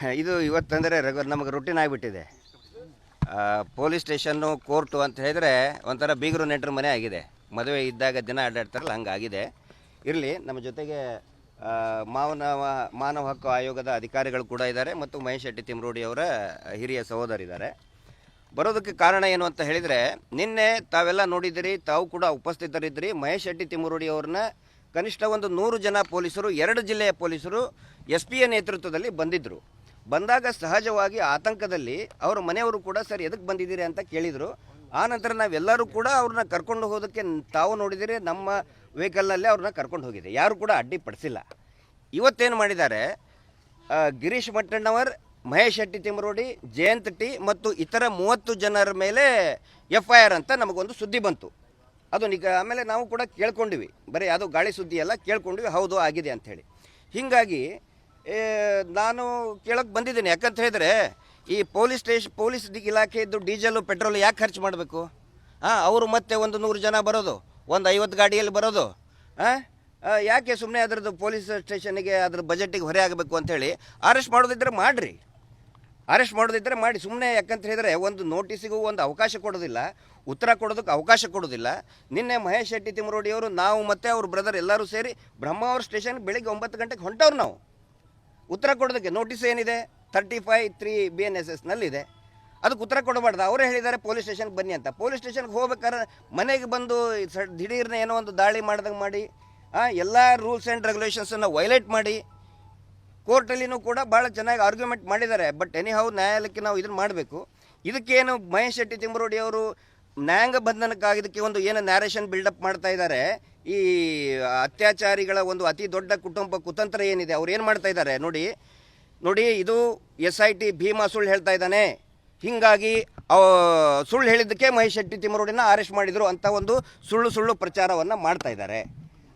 ಇದು ಇವತ್ತಂದರೆ ರೆಗ್ಯುಲರ್ ನಮಗೆ ರುಟೀನ್ ಆಗಿಬಿಟ್ಟಿದೆ. ಪೊಲೀಸ್ ಸ್ಟೇಷನ್ನು ಕೋರ್ಟು ಅಂತ ಹೇಳಿದರೆ ಒಂಥರ ಬೀಗರು ನೆಂಟರ ಮನೆ ಆಗಿದೆ. ಮದುವೆ ಇದ್ದಾಗ ದಿನ ಅಡ್ಡಾಡ್ತಾರಲ್ಲ ಹಂಗಾಗಿದೆ. ಇರಲಿ, ನಮ್ಮ ಜೊತೆಗೆ ಮಾನವ ಮಾನವ ಹಕ್ಕು ಆಯೋಗದ ಅಧಿಕಾರಿಗಳು ಕೂಡ ಇದ್ದಾರೆ ಮತ್ತು ಮಹೇಶ್ ಶೆಟ್ಟಿ ತಿಮ್ರೋಡಿ ಅವರ ಹಿರಿಯ ಸಹೋದರಿದ್ದಾರೆ ಬರೋದಕ್ಕೆ ಕಾರಣ ಏನು ಅಂತ ಹೇಳಿದರೆ, ನಿನ್ನೆ ತಾವೆಲ್ಲ ನೋಡಿದ್ದೀರಿ, ತಾವು ಕೂಡ ಉಪಸ್ಥಿತರಿದ್ದಿರಿ. ಮಹೇಶ್ ಶೆಟ್ಟಿ ತಿಮ್ರೋಡಿ ಅವ್ರನ್ನ ಕನಿಷ್ಠ ಒಂದು ನೂರು ಜನ ಪೊಲೀಸರು, ಎರಡು ಜಿಲ್ಲೆಯ ಪೊಲೀಸರು ಎಸ್ ಪಿಯ ನೇತೃತ್ವದಲ್ಲಿ ಬಂದಿದ್ದರು ಬಂದಾಗ ಸಹಜವಾಗಿ ಆತಂಕದಲ್ಲಿ ಅವರ ಮನೆಯವರು ಕೂಡ, ಸರ್ ಎದಕ್ಕೆ ಬಂದಿದ್ದೀರಿ? ಅಂತ ಕೇಳಿದರು. ಆ ನಂತರ ನಾವೆಲ್ಲರೂ ಕೂಡ ಅವ್ರನ್ನ ಕರ್ಕೊಂಡು ಹೋಗೋದಕ್ಕೆ ತಾವು ನೋಡಿದರೆ, ನಮ್ಮ ವೆಹಿಕಲ್ನಲ್ಲೇ ಅವ್ರನ್ನ ಕರ್ಕೊಂಡು ಹೋಗಿದೆ. ಯಾರು ಕೂಡ ಅಡ್ಡಿಪಡಿಸಿಲ್ಲ ಇವತ್ತೇನು ಮಾಡಿದ್ದಾರೆ ಗಿರೀಶ್ ಮಟ್ಟಣ್ಣವರ್, ಮಹೇಶ್ ಶೆಟ್ಟಿ ತಿಮರೋಡಿ ಜಯಂತ್ ಟಿ ಮತ್ತು ಇತರ ಮೂವತ್ತು ಜನರ ಮೇಲೆ ಎಫ್ ಐ ಆರ್ ಅಂತ ನಮಗೊಂದು ಸುದ್ದಿ ಬಂತು. ಅದು ನಿಗ, ಆಮೇಲೆ ನಾವು ಕೂಡ ಕೇಳ್ಕೊಂಡ್ವಿ. ಬರೀ ಅದು ಗಾಳಿ ಸುದ್ದಿ ಎಲ್ಲ ಕೇಳ್ಕೊಂಡ್ವಿ. ಹೌದು, ಆಗಿದೆ ಅಂಥೇಳಿ ಹೀಗಾಗಿ ನಾನು ಕೇಳಕ್ಕೆ ಬಂದಿದ್ದೀನಿ. ಯಾಕಂತ ಹೇಳಿದ್ರೆ, ಈ ಪೊಲೀಸ್ ಸ್ಟೇಷನ್ ಪೊಲೀಸ್ ಇಲಾಖೆಯದ್ದು ಡೀಸೆಲು, ಪೆಟ್ರೋಲ್ ಯಾಕೆ ಖರ್ಚು ಮಾಡಬೇಕು? ಹಾಂ ಅವರು ಮತ್ತೆ ಒಂದು ನೂರು ಜನ ಬರೋದು, ಒಂದು ಐವತ್ತು ಗಾಡಿಯಲ್ಲಿ ಬರೋದು. ಹಾಂ ಯಾಕೆ ಸುಮ್ಮನೆ ಅದರದ್ದು ಪೊಲೀಸ್ ಸ್ಟೇಷನಿಗೆ ಅದ್ರ ಬಜೆಟಿಗೆ ಹೊರೆ ಆಗಬೇಕು ಅಂಥೇಳಿ ಅರೆಸ್ಟ್ ಮಾಡೋದಿದ್ರೆ ಮಾಡಿರಿ. ಅರೆಸ್ಟ್ ಮಾಡೋದಿದ್ದರೆ ಮಾಡಿ. ಸುಮ್ಮನೆ ಯಾಕಂತ ಹೇಳಿದರೆ, ಒಂದು ನೋಟಿಸಿಗೂ ಒಂದು ಅವಕಾಶ ಕೊಡೋದಿಲ್ಲ, ಉತ್ತರ ಕೊಡೋದಕ್ಕೆ ಅವಕಾಶ ಕೊಡೋದಿಲ್ಲ. ನಿನ್ನೆ ಮಹೇಶ್ ಶೆಟ್ಟಿ ತಿಮರೋಡಿಯವರು ನಾವು ಮತ್ತು ಅವ್ರ ಬ್ರದರ್ ಎಲ್ಲರೂ ಸೇರಿ ಬ್ರಹ್ಮಾವರ ಸ್ಟೇಷನ್ ಬೆಳಿಗ್ಗೆ ಒಂಬತ್ತು ಗಂಟೆಗೆ ಹೊಂಟವ್ರು ನಾವು. ಉತ್ತರ ಕೊಡೋದಕ್ಕೆ ನೋಟಿಸ್ ಏನಿದೆ? Thirty five three B N S ಎಸ್ನಲ್ಲಿದೆ ಅದಕ್ಕೆ ಉತ್ತರ ಕೊಡಬಾರ್ದು. ಅವರೇ ಹೇಳಿದ್ದಾರೆ ಪೊಲೀಸ್ ಸ್ಟೇಷನ್ಗೆ ಬನ್ನಿ ಅಂತ. ಪೊಲೀಸ್ ಸ್ಟೇಷನ್ಗೆ ಹೋಗ್ಬೇಕಾದ್ರೆ ಮನೆಗೆ ಬಂದು ದಿಢೀರ್ನ ಏನೋ ಒಂದು ದಾಳಿ ಮಾಡ್ದಂಗೆ ಮಾಡಿ ಎಲ್ಲ ರೂಲ್ಸ್ ಆ್ಯಂಡ್ ರೆಗ್ಯುಲೇಷನ್ಸನ್ನು ವೈಲೇಟ್ ಮಾಡಿ ಕೋರ್ಟಲ್ಲಿನೂ ಕೂಡ ಭಾಳ ಚೆನ್ನಾಗಿ ಆರ್ಗ್ಯುಮೆಂಟ್ ಮಾಡಿದ್ದಾರೆ. ಬಟ್ ಎನಿ ಹೌ ನ್ಯಾಯಾಲಯಕ್ಕೆ ನಾವು ಇದನ್ನು ಮಾಡಬೇಕು. ಇದಕ್ಕೇನು ಮಹೇಶ್ ಶೆಟ್ಟಿ ತಿಮ್ಮರೋಡಿ ಅವರು ನ್ಯಾಯಾಂಗ ಬಂಧನಕ್ಕಾಗಿದ್ದಕ್ಕೆ ಒಂದು ಏನು ನ್ಯಾರೇಷನ್ ಬಿಲ್ಡಪ್ ಮಾಡ್ತಾ ಇದ್ದಾರೆ. ಈ ಅತ್ಯಾಚಾರಿಗಳ ಒಂದು ಅತಿ ದೊಡ್ಡ ಕುಟುಂಬ ಕುತಂತ್ರ ಏನಿದೆ, ಅವ್ರು ಏನು ಮಾಡ್ತಾ ಇದ್ದಾರೆ ನೋಡಿ. ನೋಡಿ, ಇದು ಎಸ್ ಐ ಟಿ ಭೀಮಾ ಸುಳ್ಳು ಹೇಳ್ತಾ ಇದ್ದಾನೆ. ಹೀಗಾಗಿ ಸುಳ್ಳು ಹೇಳಿದ್ದಕ್ಕೆ ಮಹೇಶ್ ಶೆಟ್ಟಿ ತಿಮ್ಮರೋಡಿನ ಅರೆಸ್ಟ್ ಮಾಡಿದರು ಅಂತ ಒಂದು ಸುಳ್ಳು ಸುಳ್ಳು ಪ್ರಚಾರವನ್ನು ಮಾಡ್ತಾ ಇದ್ದಾರೆ.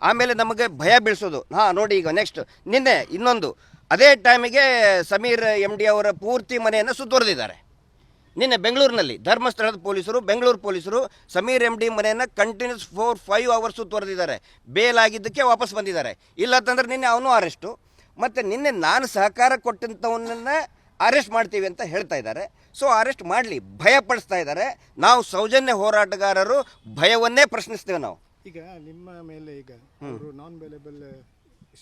ಆಮೇಲೆ ನಮಗೆ ಭಯ ಬೀಳಿಸೋದು. ಹಾಂ, ನೋಡಿ ಈಗ ನೆಕ್ಸ್ಟ್ ನಿನ್ನೆ ಇನ್ನೊಂದು. ಅದೇ ಟೈಮಿಗೆ ಸಮೀರ್ ಎಂ ಡಿ ಅವರ ಪೂರ್ತಿ ಮನೆಯನ್ನು ಸುತ್ತುವರೆದಿದ್ದಾರೆ ನಿನ್ನೆ ಬೆಂಗಳೂರಿನಲ್ಲಿ ಧರ್ಮಸ್ಥಳದ ಪೊಲೀಸರು ಬೆಂಗಳೂರು ಪೊಲೀಸರು ಸಮೀರ್ ಎಂ ಡಿ ಮನೆಯನ್ನು ಕಂಟಿನ್ಯೂಸ್ ಫೋರ್ ಫೈವ್ ಅವರ್ಸು ತೊರೆದಿದ್ದಾರೆ. ಬೇಲ್ ಆಗಿದ್ದಕ್ಕೆ ವಾಪಸ್ ಬಂದಿದ್ದಾರೆ. ಇಲ್ಲ ಅಂತಂದ್ರೆ ನಿನ್ನೆ ಅವನು ಅರೆಸ್ಟು ಮತ್ತು ನಿನ್ನೆ ನಾನು ಸಹಕಾರ ಕೊಟ್ಟಂಥವನ್ನ ಅರೆಸ್ಟ್ ಮಾಡ್ತೀವಿ ಅಂತ ಹೇಳ್ತಾ ಇದ್ದಾರೆ. ಸೊ ಅರೆಸ್ಟ್ ಮಾಡಲಿ ಭಯಪಡಿಸ್ತಾ ಇದ್ದಾರೆ. ನಾವು ಸೌಜನ್ಯ ಹೋರಾಟಗಾರರು ಭಯವನ್ನೇ ಪ್ರಶ್ನಿಸ್ತೇವೆ ನಾವು. ಈಗ ನಿಮ್ಮ ಮೇಲೆ ಈಗ ನಾನ್ ವೇಲೇಬಲ್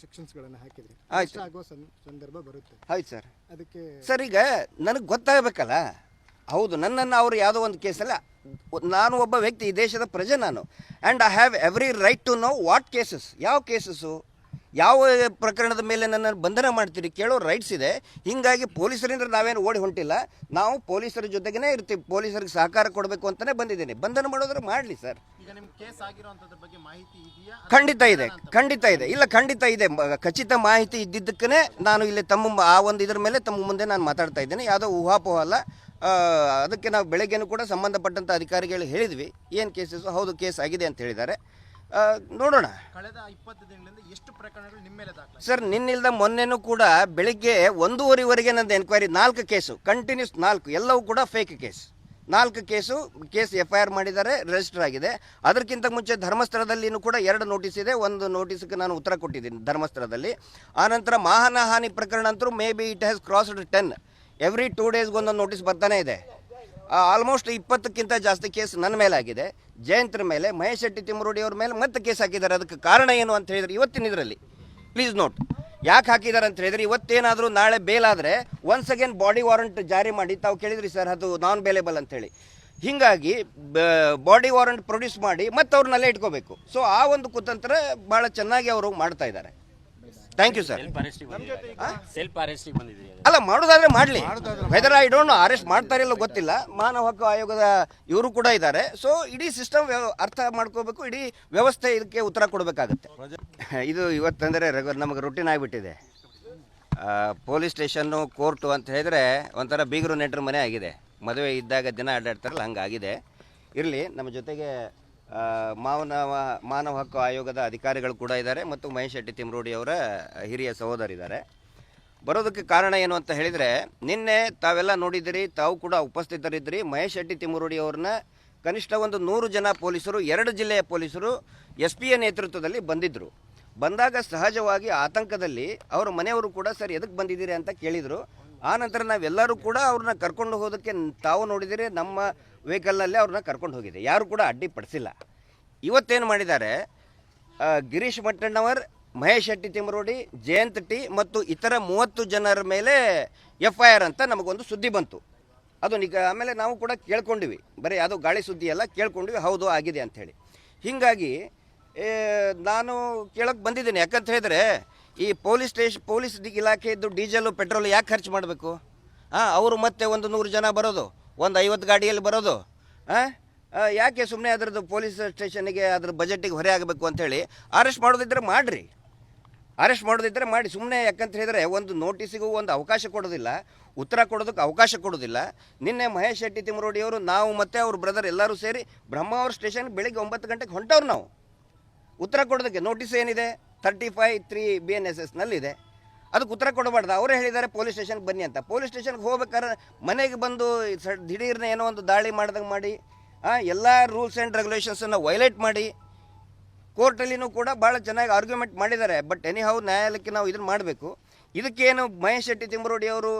ಸೆಕ್ಷನ್ಸ್ಗಳನ್ನು ಹಾಕಿದ್ರಿ ಆಯ್ತು. ಅಷ್ಟ ಸಂದರ್ಭ ಬರುತ್ತೆ. ಹೌದು ಸರ್. ಅದಕ್ಕೆ ಸರ್ ಈಗ ನನಗೆ ಗೊತ್ತಾಗಬೇಕಲ್ಲ? ಹೌದು ನನ್ನನ್ನು ಅವರು ಯಾವುದೋ ಒಂದು ಕೇಸಲ್ಲ ನಾನು ಒಬ್ಬ ವ್ಯಕ್ತಿ ಈ ದೇಶದ ಪ್ರಜೆ ನಾನು. And I have every right to know what cases ಯಾವ ಕೇಸಸ್ಸು ಯಾವ ಪ್ರಕರಣದ ಮೇಲೆ ನನ್ನನ್ನು ಬಂಧನ ಮಾಡ್ತೀರಿ ಕೇಳೋ ರೈಟ್ಸ್ ಇದೆ. ಹೀಗಾಗಿ ಪೊಲೀಸರಿಂದ ನಾವೇನು ಓಡಿ ಹೊಂಟಿಲ್ಲ. ನಾವು ಪೊಲೀಸರ ಜೊತೆಗೇ ಇರ್ತೀವಿ ಪೊಲೀಸರಿಗೆ ಸಹಕಾರ ಕೊಡಬೇಕು ಅಂತಲೇ ಬಂದಿದ್ದೀನಿ. ಬಂಧನ ಮಾಡೋದ್ರೆ ಮಾಡಲಿ ಸರ್. ಖಂಡಿತ ಇದೆ ಖಂಡಿತ ಇದೆ. ಇಲ್ಲ ಖಂಡಿತ ಇದೆ. ಖಚಿತ ಮಾಹಿತಿ ಇದ್ದಿದ್ದಕ್ಕೇ ನಾನು ಇಲ್ಲಿ ತಮ್ಮ ಆ ಒಂದು ಇದ್ರ ಮೇಲೆ ತಮ್ಮ ಮುಂದೆ ನಾನು ಮಾತಾಡ್ತಾ ಇದ್ದೇನೆ. ಯಾವುದೋ ಊಹಾಪೋಹ ಅಲ್ಲ. ಅದಕ್ಕೆ ನಾವು ಬೆಳಗ್ಗೆನೂ ಕೂಡ ಸಂಬಂಧಪಟ್ಟಂಥ ಅಧಿಕಾರಿಗಳು ಹೇಳಿದ್ವಿ. ಏನು ಕೇಸಸ್ ಹೌದು ಕೇಸ್ ಆಗಿದೆ ಅಂತ ಹೇಳಿದ್ದಾರೆ. ನೋಡೋಣ. ಕಳೆದ ಇಪ್ಪತ್ತು ದಿನಗಳಿಂದ ಎಷ್ಟು ಪ್ರಕರಣಗಳು ನಿಮ್ಮ ಮೇಲೆ ದಾಖಲಾಗಿದೆ? ಸರ್ ನಿನ್ನಿಲ್ದ ಮೊನ್ನೆನೂ ಕೂಡ ಬೆಳಿಗ್ಗೆ ಒಂದೂವರೆವರೆಗೆ ನಂದು ಎನ್ಕ್ವೈರಿ ನಾಲ್ಕು ಕೇಸು ಕಂಟಿನ್ಯೂಸ್ ನಾಲ್ಕು ಎಲ್ಲವೂ ಕೂಡ ಫೇಕ್ ಕೇಸ್ ನಾಲ್ಕು case case F I R ಮಾಡಿದ್ದಾರೆ ರಿಜಿಸ್ಟರ್ ಆಗಿದೆ. ಅದಕ್ಕಿಂತ ಮುಂಚೆ ಧರ್ಮಸ್ಥಳದಲ್ಲಿನೂ ಕೂಡ ಎರಡು ನೋಟಿಸ್ ಇದೆ. ಒಂದು ನೋಟಿಸ್ಗೆ ನಾನು ಉತ್ತರ ಕೊಟ್ಟಿದ್ದೀನಿ ಧರ್ಮಸ್ಥಳದಲ್ಲಿ. ಆನಂತರ ಮಾಹನ ಹಾನಿ ಪ್ರಕರಣ ಅಂತೂ maybe it has crossed ten every two ಡೇಸ್ಗೆ ಒಂದೊಂದು ನೋಟಿಸ್ ಬರ್ತಾನೆ ಇದೆ. ಆಲ್ಮೋಸ್ಟ್ ಇಪ್ಪತ್ತಕ್ಕಿಂತ ಜಾಸ್ತಿ ಕೇಸ್ ನನ್ನ ಮೇಲೆ ಆಗಿದೆ ಜಯಂತ್ರ ಮೇಲೆ, ಮಹೇಶ್ ಶೆಟ್ಟಿ ತಿಮ್ಮರೋಡಿ ಅವ್ರ ಮೇಲೆ ಮತ್ತೆ ಕೇಸ್ ಹಾಕಿದ್ದಾರೆ. ಅದಕ್ಕೆ ಕಾರಣ ಏನು ಅಂತ ಹೇಳಿದ್ರೆ ಇವತ್ತಿನ ಇದರಲ್ಲಿ. ಪ್ಲೀಸ್ ನೋಟ್ ಯಾಕೆ ಹಾಕಿದ್ದಾರೆ ಅಂತ ಹೇಳಿದ್ರೆ ಇವತ್ತೇನಾದರೂ ನಾಳೆ ಬೇಲಾದರೆ ಒನ್ಸ್ ಅಗೇನ್ ಬಾಡಿ ವಾರಂಟ್ ಜಾರಿ ಮಾಡಿ. ತಾವು ಕೇಳಿದ್ರಿ ಸರ್ ಅದು ನಾನ್ ಬೇಲೇಬಲ್ ಅಂತೇಳಿ ಹೀಗಾಗಿ ಬಾಡಿ ವಾರಂಟ್ ಪ್ರೊಡ್ಯೂಸ್ ಮಾಡಿ ಮತ್ತೆ ಅವ್ರನ್ನಲ್ಲೇ ಇಟ್ಕೋಬೇಕು. ಸೊ ಆ ಒಂದು ಕುತಂತ್ರ ಭಾಳ ಚೆನ್ನಾಗಿ ಅವರು ಮಾಡ್ತಾ ಇದ್ದಾರೆ. ಥ್ಯಾಂಕ್ ಯು ಸರ್ ಸೆಲ್ಫ್ ಅರೆಸ್ಟಿಗೆ ಬಂದಿದ್ದೀರಿ ಅಲ್ಲ ಮಾಡೋದಾದ್ರೆ ಮಾಡಲಿ. ವೆದರ್ ಐ ಡೋಂಟ್ ಅರೆಸ್ಟ್ ಮಾಡ್ತಾರಿಲ್ಲ ಗೊತ್ತಿಲ್ಲ. ಮಾನವ ಹಕ್ಕು ಆಯೋಗದ ಇವರು ಕೂಡ ಇದ್ದಾರೆ. ಸೊ ಇಡೀ ಸಿಸ್ಟಮ್ ಅರ್ಥ ಮಾಡ್ಕೋಬೇಕು ಇಡೀ ವ್ಯವಸ್ಥೆ ಇದಕ್ಕೆ ಉತ್ತರ ಕೊಡಬೇಕಾಗುತ್ತೆ. ಇದು ಇವತ್ತಂದರೆ ರೆಗ್ಯುಲರ್ ನಮಗೆ ರುಟೀನ್ ಆಗಿಬಿಟ್ಟಿದೆ. ಪೊಲೀಸ್ ಸ್ಟೇಷನ್ನು ಕೋರ್ಟು ಅಂತ ಹೇಳಿದ್ರೆ ಒಂಥರ ಬೀಗರು ನೆಂಟರ ಮನೆ ಆಗಿದೆ. ಮದುವೆ ಇದ್ದಾಗ ದಿನ ಅಡ್ಡಾಡ್ತಾರಲ್ಲ ಹಂಗಾಗಿದೆ. ಇರಲಿ ನಮ್ಮ ಜೊತೆಗೆ ಮಾನವ ಮಾನವ ಹಕ್ಕು ಆಯೋಗದ ಅಧಿಕಾರಿಗಳು ಕೂಡ ಇದ್ದಾರೆ ಮತ್ತು ಮಹೇಶ್ ಶೆಟ್ಟಿ ತಿಮ್ರೋಡಿ ಅವರ ಹಿರಿಯ ಸಹೋದರಿದ್ದಾರೆ. ಬರೋದಕ್ಕೆ ಕಾರಣ ಏನು ಅಂತ ಹೇಳಿದರೆ, ನಿನ್ನೆ ತಾವೆಲ್ಲ ನೋಡಿದಿರಿ ತಾವು ಕೂಡ ಉಪಸ್ಥಿತರಿದ್ದಿರಿ. ಮಹೇಶ್ ಶೆಟ್ಟಿ ತಿಮ್ರೋಡಿ ಅವ್ರನ್ನ ಕನಿಷ್ಠ ಒಂದು ನೂರು ಜನ ಪೊಲೀಸರು, ಎರಡು ಜಿಲ್ಲೆಯ ಪೊಲೀಸರು ಎಸ್ ಪಿಯ ನೇತೃತ್ವದಲ್ಲಿ ಬಂದಿದ್ದರು ಬಂದಾಗ ಸಹಜವಾಗಿ ಆತಂಕದಲ್ಲಿ ಅವರ ಮನೆಯವರು ಕೂಡ, ಸರ್ ಎದಕ್ಕೆ ಬಂದಿದ್ದೀರಿ? ಅಂತ ಕೇಳಿದರು. ಆ ನಂತರ ನಾವೆಲ್ಲರೂ ಕೂಡ ಅವ್ರನ್ನ ಕರ್ಕೊಂಡು ಹೋದಕ್ಕೆ ತಾವು ನೋಡಿದರೆ ನಮ್ಮ ವೆಹಿಕಲ್ನಲ್ಲೇ ಅವ್ರನ್ನ ಕರ್ಕೊಂಡು ಹೋಗಿದೆ. ಯಾರು ಕೂಡ ಅಡ್ಡಿಪಡಿಸಿಲ್ಲ ಇವತ್ತೇನು ಮಾಡಿದ್ದಾರೆ? ಗಿರೀಶ್ ಮಟ್ಟಣ್ಣವರ್, ಮಹೇಶ್ ಶೆಟ್ಟಿ ತಿಮರೋಡಿ, ಜಯಂತ್ ಟಿ ಮತ್ತು ಇತರ ಮೂವತ್ತು ಜನರ ಮೇಲೆ ಎಫ್ ಐ ಆರ್ ಅಂತ ನಮಗೊಂದು ಸುದ್ದಿ ಬಂತು. ಅದು ನಿಗ, ಆಮೇಲೆ ನಾವು ಕೂಡ ಕೇಳ್ಕೊಂಡಿವಿ. ಬರೀ ಅದು ಗಾಳಿ ಸುದ್ದಿ ಎಲ್ಲ ಕೇಳ್ಕೊಂಡ್ವಿ, ಹೌದು ಆಗಿದೆ ಅಂಥೇಳಿ ಹೀಗಾಗಿ ನಾನು ಕೇಳೋಕ್ಕೆ ಬಂದಿದ್ದೀನಿ. ಯಾಕಂತ ಹೇಳಿದ್ರೆ, ಈ ಪೊಲೀಸ್ ಸ್ಟೇಷನ್ ಪೊಲೀಸ್ ಇಲಾಖೆ ಇಲಾಖೆಯದ್ದು ಡೀಸೆಲು ಪೆಟ್ರೋಲ್ ಯಾಕೆ ಖರ್ಚು ಮಾಡಬೇಕು? ಹಾಂ ಅವರು ಮತ್ತೆ ಒಂದು ನೂರು ಜನ ಬರೋದು. ಒಂದು ಐವತ್ತು ಗಾಡಿಯಲ್ಲಿ ಬರೋದು. ಹಾಂ ಯಾಕೆ ಸುಮ್ಮನೆ ಅದರದ್ದು ಪೊಲೀಸ್ ಸ್ಟೇಷನಿಗೆ ಅದ್ರ ಬಜೆಟಿಗೆ ಹೊರೆ ಆಗಬೇಕು ಅಂಥೇಳಿ ಅರೆಸ್ಟ್ ಮಾಡೋದಿದ್ರೆ ಮಾಡಿರಿ. ಅರೆಸ್ಟ್ ಮಾಡೋದಿದ್ರೆ ಮಾಡಿ. ಸುಮ್ಮನೆ ಯಾಕಂತ ಹೇಳಿದರೆ ಒಂದು ನೋಟಿಸಿಗೂ ಒಂದು ಅವಕಾಶ ಕೊಡೋದಿಲ್ಲ. ಉತ್ತರ ಕೊಡೋದಕ್ಕೆ ಅವಕಾಶ ಕೊಡೋದಿಲ್ಲ. ನಿನ್ನೆ ಮಹೇಶ್ ಶೆಟ್ಟಿ ತಿಮರೋಡಿಯವರು ನಾವು ಮತ್ತು ಅವ್ರ ಬ್ರದರ್ ಎಲ್ಲರೂ ಸೇರಿ ಬ್ರಹ್ಮಾವರ ಸ್ಟೇಷನ್ ಬೆಳಿಗ್ಗೆ ಒಂಬತ್ತು ಗಂಟೆಗೆ ಹೊಂಟವ್ರು ನಾವು. ಉತ್ತರ ಕೊಡೋದಕ್ಕೆ ನೋಟಿಸ್ ಏನಿದೆ? Thirty five three B N S ಎಸ್ನಲ್ಲಿದೆ ಅದಕ್ಕೆ ಉತ್ತರ ಕೊಡಬಾರ್ದು. ಅವರು ಹೇಳಿದ್ದಾರೆ ಪೊಲೀಸ್ ಸ್ಟೇಷನ್ಗೆ ಬನ್ನಿ ಅಂತ. ಪೊಲೀಸ್ ಸ್ಟೇಷನ್ಗೆ ಹೋಗ್ಬೇಕಾದ್ರೆ ಮನೆಗೆ ಬಂದು ದಿಢೀರ್ನ ಏನೋ ಒಂದು ದಾಳಿ ಮಾಡ್ದಂಗೆ ಮಾಡಿ ಎಲ್ಲ ರೂಲ್ಸ್ ಆ್ಯಂಡ್ ರೆಗ್ಯುಲೇಷನ್ಸನ್ನು ವೈಲೇಟ್ ಮಾಡಿ ಕೋರ್ಟಲ್ಲಿನೂ ಕೂಡ ಭಾಳ ಚೆನ್ನಾಗಿ ಆರ್ಗ್ಯುಮೆಂಟ್ ಮಾಡಿದ್ದಾರೆ. ಬಟ್ ಎನಿ ಹೌ ನ್ಯಾಯಾಲಯಕ್ಕೆ ನಾವು ಇದನ್ನು ಮಾಡಬೇಕು. ಇದಕ್ಕೇನು ಮಹೇಶ್ ಶೆಟ್ಟಿ ತಿಮ್ಮರೋಡಿ ಅವರು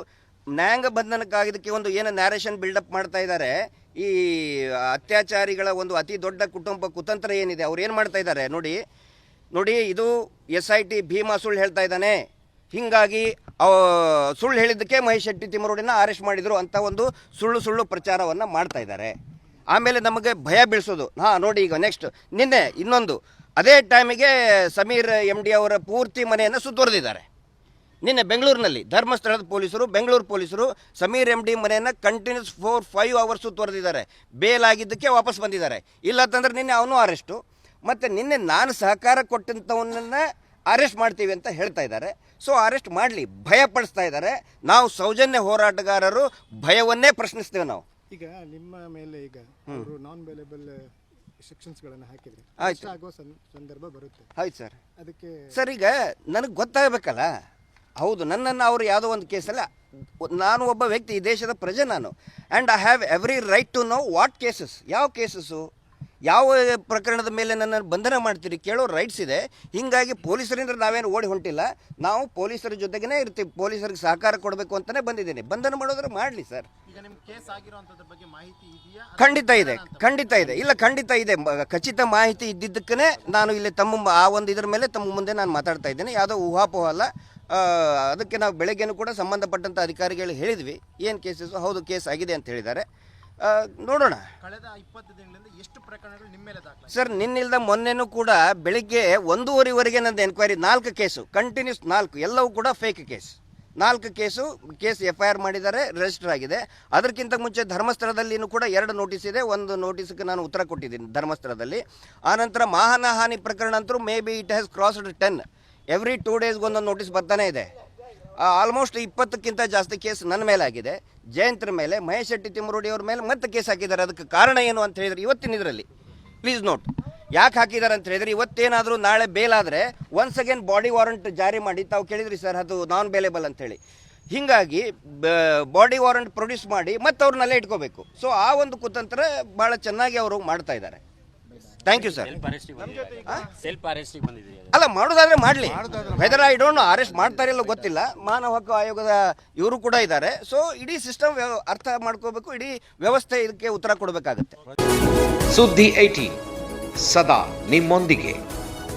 ನ್ಯಾಯಾಂಗ ಬಂಧನಕ್ಕಾಗಿದ್ದಕ್ಕೆ ಒಂದು ಏನು ನ್ಯಾರೇಷನ್ ಬಿಲ್ಡಪ್ ಮಾಡ್ತಾ ಇದ್ದಾರೆ. ಈ ಅತ್ಯಾಚಾರಿಗಳ ಒಂದು ಅತಿ ದೊಡ್ಡ ಕುಟುಂಬ ಕುತಂತ್ರ ಏನಿದೆ, ಅವ್ರು ಏನು ಮಾಡ್ತಾ ಇದ್ದಾರೆ ನೋಡಿ ನೋಡಿ ಇದು ಎಸ್ ಐ ಟಿ ಭೀಮಾ ಸುಳ್ಳು ಹೇಳ್ತಾ ಇದ್ದಾನೆ. ಹೀಗಾಗಿ ಸುಳ್ಳು ಹೇಳಿದ್ದಕ್ಕೆ ಮಹೇಶ್ ಶೆಟ್ಟಿ ತಿಮ್ಮರೋಡಿನ ಅರೆಸ್ಟ್ ಮಾಡಿದರು ಅಂತ ಒಂದು ಸುಳ್ಳು ಸುಳ್ಳು ಪ್ರಚಾರವನ್ನು ಮಾಡ್ತಾ ಇದ್ದಾರೆ. ಆಮೇಲೆ ನಮಗೆ ಭಯ ಬೀಳಿಸೋದು. ಹಾಂ, ನೋಡಿ ಈಗ ನೆಕ್ಸ್ಟ್ ನಿನ್ನೆ ಇನ್ನೊಂದು. ಅದೇ ಟೈಮಿಗೆ ಸಮೀರ್ ಎಂ ಡಿ ಅವರ ಪೂರ್ತಿ ಮನೆಯನ್ನು ಸುತ್ತುವರೆದಿದ್ದಾರೆ. ನಿನ್ನೆ ಬೆಂಗಳೂರಿನಲ್ಲಿ ಧರ್ಮಸ್ಥಳದ ಪೊಲೀಸರು, ಬೆಂಗಳೂರು ಪೊಲೀಸರು ಸಮೀರ್ ಎಂ ಡಿ ಮನೆಯನ್ನು ಕಂಟಿನ್ಯೂಸ್ ಫೋರ್ ಫೈವ್ ಅವರ್ಸ್ ಸುತ್ತುವರೆದಿದ್ದಾರೆ. ಬೇಲ್ ಆಗಿದ್ದಕ್ಕೆ ವಾಪಸ್ ಬಂದಿದ್ದಾರೆ. ಇಲ್ಲ ಅಂತಂದ್ರೆ ನಿನ್ನೆ ಅವನು ಅರೆಸ್ಟು ಮತ್ತು ನಿನ್ನೆ ನಾನು ಸಹಕಾರ ಕೊಟ್ಟಂಥವನ್ನ ಅರೆಸ್ಟ್ ಮಾಡ್ತೀವಿ ಅಂತ ಹೇಳ್ತಾ ಇದ್ದಾರೆ. ಸೊ ಅರೆಸ್ಟ್ ಮಾಡಲಿ ಭಯಪಡಿಸ್ತಾ ಇದ್ದಾರೆ. ನಾವು ಸೌಜನ್ಯ ಹೋರಾಟಗಾರರು ಭಯವನ್ನೇ ಪ್ರಶ್ನಿಸ್ತೇವೆ ನಾವು. ಈಗ ನಿಮ್ಮ ಮೇಲೆ ಈಗ ಅವರು ನಾನ್ ಸೆಕ್ಷನ್ಸ್ಗಳನ್ನು ಹಾಕಿದ್ರೆ ಆಯ್ತು. ಆಗೋ ಸಂದರ್ಭ ಬರುತ್ತೆ. ಹೌದು ಸರ್. ಅದಕ್ಕೆ ಸರ್ ಈಗ ನನಗೆ ಗೊತ್ತಾಗಬೇಕಲ್ಲ? ಹೌದು ನನ್ನನ್ನು ಅವರು ಯಾವುದೋ ಒಂದು ಕೇಸಲ್ಲ. ನಾನು ಒಬ್ಬ ವ್ಯಕ್ತಿ ಈ ದೇಶದ ಪ್ರಜೆ ನಾನು. And I have every right to know what cases ಯಾವ ಕೇಸಸ್ಸು ಯಾವ ಪ್ರಕರಣದ ಮೇಲೆ ನನ್ನನ್ನು ಬಂಧನ ಮಾಡ್ತೀರಿ ಕೇಳೋ ರೈಟ್ಸ್ ಇದೆ. ಹೀಗಾಗಿ ಪೊಲೀಸರಿಂದ ನಾವೇನು ಓಡಿ ಹೊಂಟಿಲ್ಲ. ನಾವು ಪೊಲೀಸರ ಜೊತೆಗೇ ಇರ್ತೀವಿ. ಪೊಲೀಸರಿಗೆ ಸಹಕಾರ ಕೊಡಬೇಕು ಅಂತಲೇ ಬಂದಿದ್ದೀನಿ. ಬಂಧನ ಮಾಡೋದ್ರೆ ಮಾಡಲಿ ಸರ್. ಖಂಡಿತ ಇದೆ. ಖಂಡಿತ ಇದೆ. ಇಲ್ಲ ಖಂಡಿತ ಇದೆ. ಖಚಿತ ಮಾಹಿತಿ ಇದ್ದಿದ್ದಕ್ಕೇ ನಾನು ಇಲ್ಲಿ ತಮ್ಮ ಆ ಒಂದು ಇದರ ಮೇಲೆ ತಮ್ಮ ಮುಂದೆ ನಾನು ಮಾತಾಡ್ತಾ ಇದ್ದೀನಿ. ಯಾವುದೋ ಊಹಾಪೋಹ ಅಲ್ಲ. ಅದಕ್ಕೆ ನಾವು ಬೆಳಗ್ಗೆನೂ ಕೂಡ ಸಂಬಂಧಪಟ್ಟಂಥ ಅಧಿಕಾರಿಗಳು ಹೇಳಿದ್ವಿ. ಏನು ಕೇಸಸ್ಸು ಹೌದು ಕೇಸ್ ಆಗಿದೆ ಅಂತ ಹೇಳಿದ್ದಾರೆ. ನೋಡೋಣ. ಕಳೆದ ಇಪ್ಪತ್ತು ದಿನಗಳಿಂದ ಎಷ್ಟು ಪ್ರಕರಣಗಳು ನಿಮ್ಮ ಮೇಲೆ ದಾಖಲಾಗಿದೆ? ಸರ್ ನಿನ್ನಿಲ್ದ ಮೊನ್ನೆನೂ ಕೂಡ ಬೆಳಿಗ್ಗೆ ಒಂದೂವರೆವರೆಗೆ ನಂದು ಎನ್ಕ್ವೈರಿ ನಾಲ್ಕು ಕೇಸು ಕಂಟಿನ್ಯೂಸ್ ನಾಲ್ಕು ಎಲ್ಲವೂ ಕೂಡ ಫೇಕ್ ಕೇಸ್ ನಾಲ್ಕು case case F I R ಮಾಡಿದ್ದಾರೆ ರಿಜಿಸ್ಟರ್ ಆಗಿದೆ. ಅದಕ್ಕಿಂತ ಮುಂಚೆ ಧರ್ಮಸ್ಥಳದಲ್ಲಿನೂ ಕೂಡ ಎರಡು ನೋಟಿಸ್ ಇದೆ. ಒಂದು ನೋಟಿಸ್ಗೆ ನಾನು ಉತ್ತರ ಕೊಟ್ಟಿದ್ದೀನಿ ಧರ್ಮಸ್ಥಳದಲ್ಲಿ. ಆನಂತರ ಮಾನಹಾನಿ ಪ್ರಕರಣ ಅಂತೂ maybe it has crossed ten every two ಡೇಸ್ಗೆ ಒಂದೊಂದು ನೋಟಿಸ್ ಬರ್ತಾನೆ ಇದೆ. ಆಲ್ಮೋಸ್ಟ್ ಇಪ್ಪತ್ತಕ್ಕಿಂತ ಜಾಸ್ತಿ ಕೇಸ್ ನನ್ನ ಮೇಲೆ ಆಗಿದೆ ಜಯಂತ್ರ ಮೇಲೆ, ಮಹೇಶ್ ಶೆಟ್ಟಿ, ತಿಮ್ಮರೋಡಿ ಅವ್ರ ಮೇಲೆ ಮತ್ತೆ ಕೇಸ್ ಹಾಕಿದ್ದಾರೆ. ಅದಕ್ಕೆ ಕಾರಣ ಏನು ಅಂತ ಹೇಳಿದ್ರೆ ಇವತ್ತಿನ ಇದರಲ್ಲಿ. ಪ್ಲೀಸ್ ನೋಟ್ ಯಾಕೆ ಹಾಕಿದ್ದಾರೆ ಅಂತ ಹೇಳಿದ್ರೆ ಇವತ್ತೇನಾದರೂ ನಾಳೆ ಬೇಲ್ ಆದರೆ ಒನ್ಸ್ ಅಗೇನ್ ಬಾಡಿ ವಾರಂಟ್ ಜಾರಿ ಮಾಡಿ, ತಾವು ಕೇಳಿದ್ರಿ ಸರ್ ಅದು ನಾನ್ ಬೇಲೇಬಲ್ ಅಂತೇಳಿ. ಹೀಗಾಗಿ ಬಾಡಿ ವಾರಂಟ್ ಪ್ರೊಡ್ಯೂಸ್ ಮಾಡಿ ಮತ್ತೆ ಅವ್ರನ್ನಲ್ಲೇ ಇಟ್ಕೋಬೇಕು. ಸೊ ಆ ಒಂದು ಕುತಂತ್ರ ಭಾಳ ಚೆನ್ನಾಗಿ ಅವರು ಮಾಡ್ತಾ ಇದ್ದಾರೆ. ಥ್ಯಾಂಕ್ ಯು ಸರ್ ಸೆಲ್ಫ್ ಅರೆಸ್ಟಿಗೆ ಬಂದಿದ್ದೀರಿ. ಅಲ್ಲ ಮಾಡೋದಾದ್ರೆ ಮಾಡಲಿ. ವೆದರ್ ಐ ಡೋಂಟ್ ಅರೆಸ್ಟ್ ಮಾಡ್ತಾರಿಲ್ಲ ಗೊತ್ತಿಲ್ಲ. ಮಾನವ ಹಕ್ಕು ಆಯೋಗದ ಇವರು ಕೂಡ ಇದ್ದಾರೆ. ಸೊ ಇಡೀ ಸಿಸ್ಟಮ್ ಅರ್ಥ ಮಾಡ್ಕೋಬೇಕು ಇಡೀ ವ್ಯವಸ್ಥೆ ಇದಕ್ಕೆ ಉತ್ತರ ಕೊಡಬೇಕಾಗುತ್ತೆ. ಸುದ್ದಿ ಐಟಿ ಸದಾ ನಿಮ್ಮೊಂದಿಗೆ.